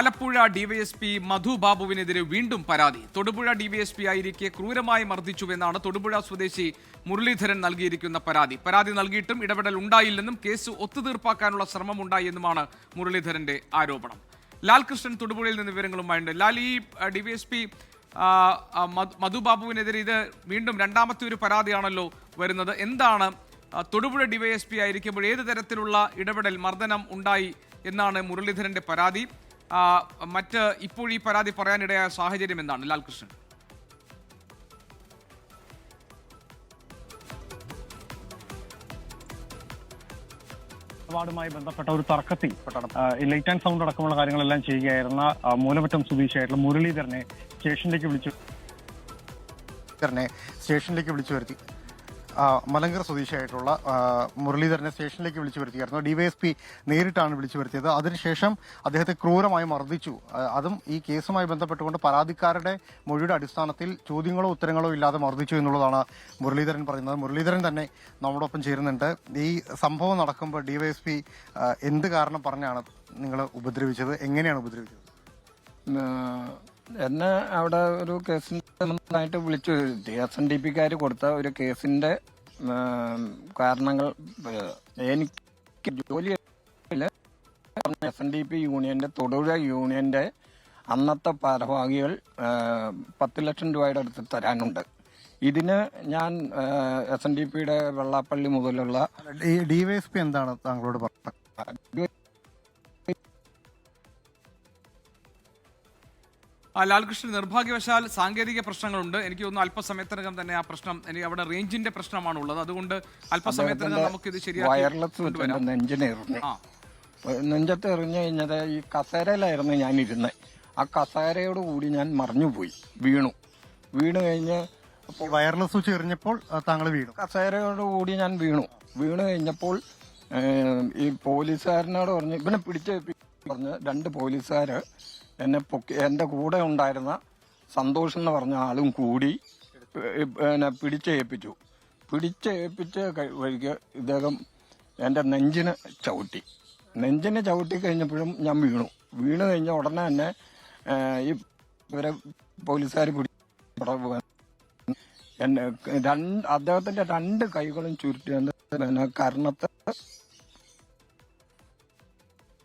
Alappuzha DYSP മധു ബാബുവിനെതിരെ വീണ്ടും പരാതി. Thodupuzha DYSP ആയിരിക്കെ ക്രൂരമായി മർദ്ദിച്ചുവെന്നാണ് തൊടുപുഴ സ്വദേശി മുരളീധരൻ നൽകിയിരിക്കുന്ന പരാതി. പരാതി നൽകിയിട്ടും ഇടപെടൽ ഉണ്ടായില്ലെന്നും കേസ് ഒത്തുതീർപ്പാക്കാനുള്ള ശ്രമമുണ്ടായി എന്നുമാണ് മുരളീധരന്റെ ആരോപണം. ലാൽകൃഷ്ണൻ തൊടുപുഴയിൽ നിന്ന് വിവരങ്ങളുമായുണ്ട്. ലാൽ ഈ ഡിവൈഎസ്പി മധു ബാബുവിനെതിരെ ഇത് വീണ്ടും രണ്ടാമത്തെ ഒരു പരാതിയാണല്ലോ വരുന്നത്. എന്താണ് തൊടുപുഴ ഡിവൈഎസ്പി ആയിരിക്കുമ്പോൾ ഏത് തരത്തിലുള്ള ഇടപെടൽ മർദ്ദനം ഉണ്ടായി എന്നാണ് മുരളീധരന്റെ പരാതി. മറ്റ് ഇപ്പോൾ ഈ പരാതി പറയാനിടയായ സാഹചര്യം എന്താണ്? ലാൽകൃഷ്ണൻ. ുമായി ബന്ധപ്പെട്ട ഒരു തർക്കത്തിൽ ലൈറ്റ് ആൻഡ് സൗണ്ട് അടക്കമുള്ള കാര്യങ്ങളെല്ലാം ചെയ്യുകയായിരുന്ന മൂലമറ്റം സ്വദേശിയായിട്ടുള്ള മുരളീധരനെ സ്റ്റേഷനിലേക്ക് വിളിച്ചു സ്റ്റേഷനിലേക്ക് വിളിച്ചു വരുത്തി. മലങ്കര സ്വദേശിയായിട്ടുള്ള മുരളീധരനെ സ്റ്റേഷനിലേക്ക് വിളിച്ചു വരുത്തിയായിരുന്നു. ഡിവൈഎസ്പി നേരിട്ടാണ് വിളിച്ചു വരുത്തിയത്. അതിനുശേഷം അദ്ദേഹത്തെ ക്രൂരമായി മർദ്ദിച്ചു. അതും ഈ കേസുമായി ബന്ധപ്പെട്ടുകൊണ്ട് പരാതിക്കാരുടെ മൊഴിയുടെ അടിസ്ഥാനത്തിൽ ചോദ്യങ്ങളോ ഉത്തരങ്ങളോ ഇല്ലാതെ മർദ്ദിച്ചു എന്നുള്ളതാണ് മുരളീധരൻ പറയുന്നത്. മുരളീധരൻ തന്നെ നമ്മോടൊപ്പം ചേരുന്നുണ്ട്. ഈ സംഭവം നടക്കുമ്പോൾ ഡിവൈഎസ്പി എന്ത് കാരണം പറഞ്ഞാണ് നിങ്ങൾ ഉപദ്രവിച്ചത്? എങ്ങനെയാണ് ഉപദ്രവിച്ചത്? എന്നെ അവിടെ ഒരു കേസിനായിട്ട് വിളിച്ചു വരുത്തി. എസ് എൻ ഡി പിക്കാർ കൊടുത്ത ഒരു കേസിന്റെ കാരണങ്ങൾ എനിക്ക് ജോലി എസ് എൻ ഡി പി യൂണിയന്റെ തൊടുപുഴ യൂണിയന്റെ അന്നത്തെ ഭാരവാഹികൾ പത്ത് ലക്ഷം രൂപയുടെ അടുത്ത് തരാനുണ്ട്. ഇതിന് ഞാൻ എസ് എൻ ഡി പിയുടെ വെള്ളാപ്പള്ളി മുതലുള്ള ഡിവൈഎസ്പി എന്താണ് താങ്കളോട് ലാൽകൃഷ്ണൻ നിർഭാഗ്യവശാൽ സാങ്കേതിക പ്രശ്നങ്ങളുണ്ട്. എനിക്ക് തോന്നുന്നു അല്പസമയത്തിനകം തന്നെ ആ പ്രശ്നം എനിക്ക് അവിടെ റേഞ്ചിന്റെ പ്രശ്നമാണ് ഉള്ളത് അതുകൊണ്ട് അല്പസമയത്തിനകം നമുക്ക് ഇത് ശരിയാക്കി നെഞ്ചത്ത് എറിഞ്ഞു കഴിഞ്ഞത് ഈ കസേരയിലായിരുന്നു ഞാൻ ഇരുന്നത് ആ കസേരയോട് കൂടി ഞാൻ മറിഞ്ഞുപോയി വീണു. വീണു കഴിഞ്ഞ് വയർലെസ് സ്വിച്ച് എറിഞ്ഞപ്പോൾ താങ്കൾ വീണു. കസേരയോട് കൂടി ഞാൻ വീണു. വീണു കഴിഞ്ഞപ്പോൾ ഈ പോലീസുകാരനോട് പറഞ്ഞ് ഇവനെ പിടിച്ച് പറഞ്ഞ് രണ്ട് പോലീസുകാര് എന്നെ പൊക്കി എന്റെ കൂടെ ഉണ്ടായിരുന്ന സന്തോഷം എന്ന് പറഞ്ഞ ആളും കൂടി എന്നെ പിടിച്ചേൽപ്പിച്ചു. പിടിച്ചേൽപ്പിച്ച് വഴിക്ക് ഇദ്ദേഹം എന്റെ നെഞ്ചിന് ചവിട്ടി. നെഞ്ചിന് ചവിട്ടി കഴിഞ്ഞപ്പോഴും ഞാൻ വീണു. വീണു കഴിഞ്ഞ ഉടനെ തന്നെ ഈ ഇവരെ പോലീസുകാർ പിടി എന്നെ രണ്ട് അദ്ദേഹത്തിന്റെ രണ്ട് കൈകളും ചുരുട്ടി പിന്നെ കർണത്തെ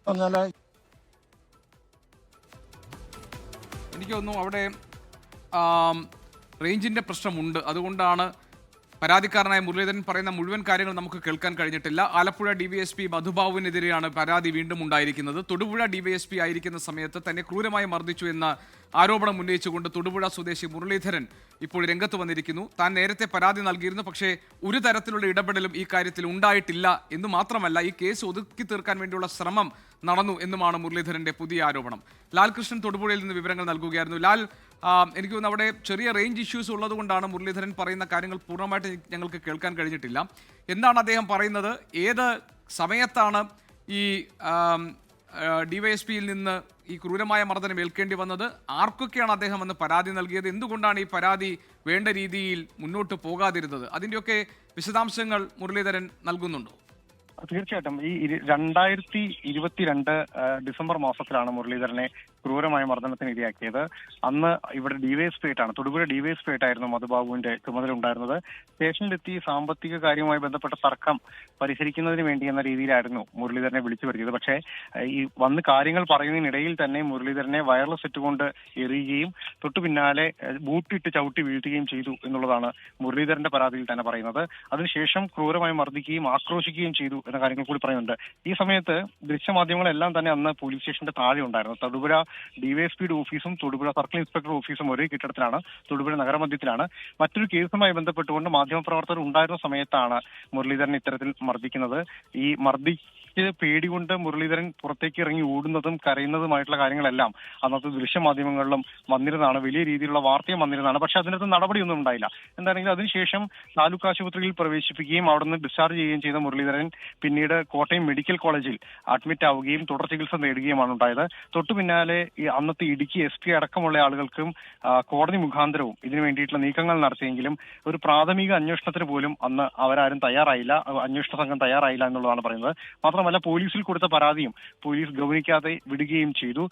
പറഞ്ഞാൽ എനിക്ക് തോന്നുന്നു അവിടെ റേഞ്ചിന്റെ പ്രശ്നമുണ്ട്. അതുകൊണ്ടാണ് പരാതിക്കാരനായ മുരളീധരൻ പറയുന്ന മുഴുവൻ കാര്യങ്ങൾ നമുക്ക് കേൾക്കാൻ കഴിഞ്ഞിട്ടില്ല. Alappuzha D V S P മധുബാബുവിനെതിരെയാണ് പരാതി വീണ്ടും ഉണ്ടായിരിക്കുന്നത്. Thodupuzha D V S P ആയിരിക്കുന്ന സമയത്ത് തന്നെ ക്രൂരമായി മർദ്ദിച്ചു എന്ന ആരോപണം ഉന്നയിച്ചുകൊണ്ട് തൊടുപുഴ സ്വദേശി മുരളീധരൻ ഇപ്പോൾ രംഗത്ത് വന്നിരിക്കുന്നു. താൻ നേരത്തെ പരാതി നൽകിയിരുന്നു പക്ഷേ ഒരു തരത്തിലുള്ള ഇടപെടലും ഈ കാര്യത്തിൽ ഉണ്ടായിട്ടില്ല എന്ന് മാത്രമല്ല ഈ കേസ് ഒതുക്കി തീർക്കാൻ വേണ്ടിയുള്ള ശ്രമം നടന്നു എന്നുമാണ് മുരളീധരന്റെ പുതിയ ആരോപണം. ലാൽകൃഷ്ണൻ തൊടുപുഴയിൽ നിന്ന് വിവരങ്ങൾ നൽകുകയായിരുന്നു. ലാൽ എനിക്ക് തോന്നുന്നു അവിടെ ചെറിയ റേഞ്ച് ഇഷ്യൂസ് ഉള്ളതുകൊണ്ടാണ് മുരളീധരൻ പറയുന്ന കാര്യങ്ങൾ പൂർണമായിട്ട് ഞങ്ങൾക്ക് കേൾക്കാൻ കഴിഞ്ഞിട്ടില്ല. എന്താണ് അദ്ദേഹം പറയുന്നത്? ഏത് സമയത്താണ് ഈ ഡിവൈഎസ്പിയിൽ നിന്ന് ഈ ക്രൂരമായ മർദ്ദനം ഏൽക്കേണ്ടി വന്നത്? ആർക്കൊക്കെയാണ് അദ്ദേഹം അന്ന് പരാതി നൽകിയത്? എന്തുകൊണ്ടാണ് ഈ പരാതി വേണ്ട രീതിയിൽ മുന്നോട്ട് പോകാതിരുന്നത്? അതിന്റെയൊക്കെ വിശദാംശങ്ങൾ മുരളീധരൻ നൽകുന്നുണ്ടോ? തീർച്ചയായിട്ടും. ഈ രണ്ടായിരത്തി ഇരുപത്തിരണ്ട് ഡിസംബർ മാസത്തിലാണ് മുരളീധരനെ ക്രൂരമായ മർദ്ദനത്തിന് ഇരയാക്കിയത്. അന്ന് ഇവിടെ ഡിവൈഎസ്പി ആയിട്ടാണ് തൊടുപുഴ ഡിവൈഎസ്പി ആയിട്ടായിരുന്നു മധുബാബുവിന്റെ ചുമതല ഉണ്ടായിരുന്നത് സ്റ്റേഷനിലെത്തി സാമ്പത്തിക കാര്യവുമായി ബന്ധപ്പെട്ട തർക്കം പരിഹരിക്കുന്നതിന് വേണ്ടി എന്ന രീതിയിലായിരുന്നു മുരളീധരനെ വിളിച്ചു വരുത്തിയത്. പക്ഷേ ഈ വന്ന് കാര്യങ്ങൾ പറയുന്നതിനിടയിൽ തന്നെ മുരളീധരനെ വയർലെസ് സെറ്റ് കൊണ്ട് എറിയുകയും തൊട്ടു പിന്നാലെ ബൂട്ടിട്ട് ചവിട്ടി വീഴ്ത്തുകയും ചെയ്തു എന്നുള്ളതാണ് മുരളീധരന്റെ പരാതിയിൽ തന്നെ പറയുന്നത്. അതിനുശേഷം ക്രൂരമായി മർദ്ദിക്കുകയും ആക്രോശിക്കുകയും ചെയ്തു എന്ന കാര്യങ്ങൾ കൂടി പറയുന്നുണ്ട്. ഈ സമയത്ത് ദൃശ്യമാധ്യമങ്ങളെല്ലാം തന്നെ അന്ന് പോലീസ് സ്റ്റേഷന്റെ താഴെ ഉണ്ടായിരുന്നു. തൊടുപുഴ ഡിവൈഎസ്പിയുടെ ഓഫീസും തൊടുപുഴ സർക്കിൾ ഇൻസ്പെക്ടർ ഓഫീസും ഒരേ കെട്ടിടത്തിലാണ്. തൊടുപുഴ നഗരമധ്യത്തിലാണ്. മറ്റൊരു കേസുമായി ബന്ധപ്പെട്ടുകൊണ്ട് മാധ്യമപ്രവർത്തകർ ഉണ്ടായിരുന്ന സമയത്താണ് മുരളീധരൻ ഇത്തരത്തിൽ മർദ്ദിക്കുന്നത്. ഈ മർദ്ദി പേടി കൊണ്ട് മുരളീധരൻ പുറത്തേക്ക് ഇറങ്ങി ഓടുന്നതും കരയുന്നതുമായിട്ടുള്ള കാര്യങ്ങളെല്ലാം അന്നത്തെ ദൃശ്യമാധ്യമങ്ങളിലും വന്നിരുന്നതാണ്. വലിയ രീതിയിലുള്ള വാർത്തയും വന്നിരുന്നതാണ്. പക്ഷെ അതിനകത്ത് നടപടിയൊന്നും ഉണ്ടായില്ല. എന്താണെങ്കിൽ അതിനുശേഷം താലൂക്ക് ആശുപത്രിയിൽ പ്രവേശിപ്പിക്കുകയും അവിടെ നിന്ന് ഡിസ്ചാർജ് ചെയ്യുകയും ചെയ്ത മുരളീധരൻ പിന്നീട് കോട്ടയം മെഡിക്കൽ കോളേജിൽ അഡ്മിറ്റ് ആവുകയും തുടർ ചികിത്സ നേടുകയുമാണ് ഉണ്ടായത്. തൊട്ടു പിന്നാലെ അന്നത്തെ ഇടുക്കി എസ് പി അടക്കമുള്ള ആളുകൾക്കും കോടതി മുഖാന്തരവും ഇതിനു വേണ്ടിയിട്ടുള്ള നീക്കങ്ങൾ നടത്തിയെങ്കിലും ഒരു പ്രാഥമിക അന്വേഷണത്തിന് പോലും അന്ന് അവരാരും തയ്യാറായില്ല. അന്വേഷണ സംഘം തയ്യാറായില്ല എന്നുള്ളതാണ് പറയുന്നത്. മാത്രമല്ല പോലീസിൽ കൊടുത്ത പരാതിയും പോലീസ് ഗൗനിക്കാതെ വിടുകയും ചെയ്തു.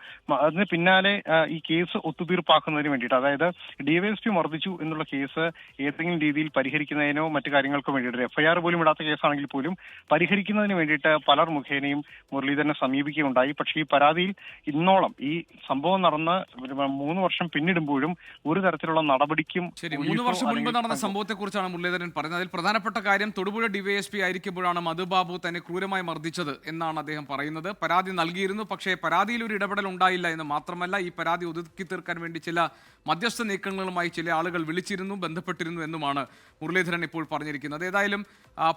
അതിന് പിന്നാലെ ഈ കേസ് ഒത്തുതീർപ്പാക്കുന്നതിന് വേണ്ടിയിട്ട് അതായത് ഡിവൈഎസ്പി മർദ്ദിച്ചു എന്നുള്ള കേസ് ഏതെങ്കിലും രീതിയിൽ പരിഹരിക്കുന്നതിനോ മറ്റു കാര്യങ്ങൾക്കോ വേണ്ടിയിട്ട് എഫ്ഐആർ പോലും ഇടാത്ത കേസാണെങ്കിൽ പോലും പരിഹരിക്കുന്നതിന് വേണ്ടിയിട്ട് പലർ മുഖേനയും മുരളീധരനെ സമീപിക്കുകയുണ്ടായി. പക്ഷേ ഈ പരാതിയിൽ ഇന്നോളം ഈ സംഭവം നടന്ന് മൂന്ന് വർഷം പിന്നിടുമ്പോഴും ഒരു തരത്തിലുള്ള നടപടിക്കും ശരി മൂന്ന് വർഷം മുൻപ് നടന്ന സംഭവത്തെ കുറിച്ചാണ് മുരളീധരൻ പറഞ്ഞത്. അതിൽ പ്രധാനപ്പെട്ട കാര്യം തൊടുപുഴ ഡിവൈഎസ്പി ആയിരിക്കുമ്പോഴാണ് മധുബാബു തന്നെ ക്രൂരമായി മർദ്ദിച്ചത് എന്നാണ് അദ്ദേഹം പറയുന്നത്. പരാതി നൽകിയിരുന്നു പക്ഷേ പരാതിയിൽ ഒരു ഇടപെടൽ ഉണ്ടായില്ല എന്ന് മാത്രമല്ല ഈ പരാതി ഒതുക്കി തീർക്കാൻ വേണ്ടി ചില മധ്യസ്ഥ നീക്കങ്ങളുമായി ചില ആളുകൾ വിളിച്ചിരുന്നു ബന്ധപ്പെട്ടിരുന്നു എന്നുമാണ് മുരളീധരൻ ഇപ്പോൾ പറഞ്ഞിരിക്കുന്നത്. ഏതായാലും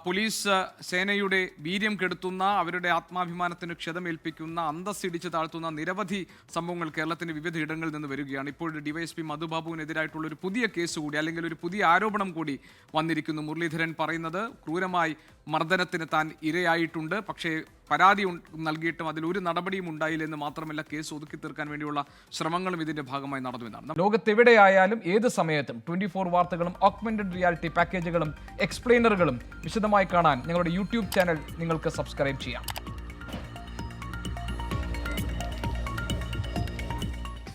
പോലീസ് സേനയുടെ വീര്യം കെടുത്തുന്ന അവരുടെ ആത്മാഭിമാനത്തിന് ക്ഷതമേൽപ്പിക്കുന്ന അന്തസ് ഇടിച്ചു താഴ്ത്തുന്ന നിരവധി സംഭവങ്ങൾ കേരളത്തിന് വിവിധ ഇടങ്ങളിൽ നിന്ന് വരികയാണ്. ഇപ്പോൾ ഡി വൈ എസ് പി മധുബാബുവിനെതിരായിട്ടുള്ള ഒരു പുതിയ കേസ് കൂടി അല്ലെങ്കിൽ ഒരു പുതിയ ആരോപണം കൂടി വന്നിരിക്കുന്നു. മുരളീധരൻ പറയുന്നത് ക്രൂരമായി മർദ്ദനത്തിന് താൻ ഇരയായിട്ടുണ്ട്. പക്ഷേ പരാതി നൽകിയിട്ടും അതിൽ ഒരു നടപടിയും ഉണ്ടായില്ലെന്ന് മാത്രമല്ല കേസ് ഒതുക്കി തീർക്കാൻ വേണ്ടിയുള്ള ശ്രമങ്ങളും ഇതിന്റെ ഭാഗമായി നടന്നുവെന്നാണ്. ലോകത്തെവിടെയായാലും ഏത് സമയത്തും ട്വന്റി ഫോർ വാർത്തകളും ഓക്മെന്റഡ് റിയാലിറ്റി പാക്കേജുകളും എക്സ്പ്ലെയിനറുകളും വിശദമായി കാണാൻ ഞങ്ങളുടെ യൂട്യൂബ് ചാനൽ നിങ്ങൾക്ക് സബ്സ്ക്രൈബ് ചെയ്യാം.